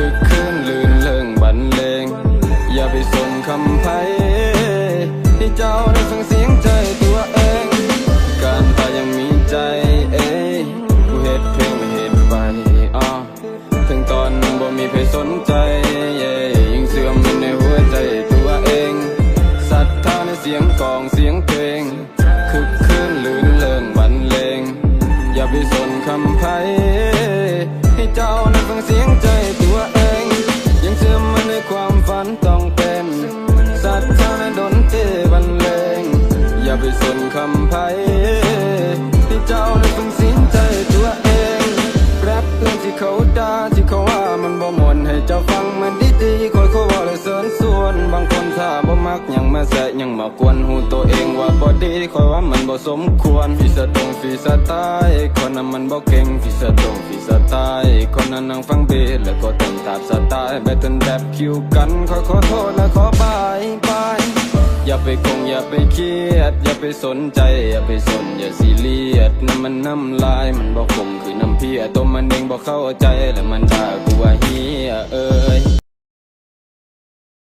คึกคืนลื่นเลิงบันเลง อย่าไปส่งคำภัยให้เจ้าได้ฟังเสียงใจตัวเอง การตายังมีใจเอ้ผู้เฮ็ดเพลงไม่เฮ็ดไปอ๋อถึงตอนบ่มีใครสนใจเย่ยิ่งเสื่อมมันในหัวใจตัวเองศรัทธาในเสียงกองเสียงเพลงคึกคืนลื่นเลิงบันเลง อย่าไปส่งคำภัยให้เจ้าได้ฟังเสียง บางคนถ้าบ่มักยังมาแสยังมากวนหูตัวเองว่าบ่ดีคอยว่ามันบ่สมควรฟีสะตรงฟีสะตายคนนั้นมันบ่เก่งฟีสะตรงฟีสะตายคนนั้นนั่งฟังเบสแล้วก็เต้นตามสไตล์แบบเต้นแบบคิวกันขอขอโทษและขอบายบายอย่าไปคงอย่าไปเครียด อย่าไปสนใจ อย่าไปสนอย่าซีเรียสน้ำมันน้ำลายมันบอกคงคือน้ำเพียตัวมันเองบอกเข้าใจ แล้วมันด่ากูว่าเฮียเอ้ย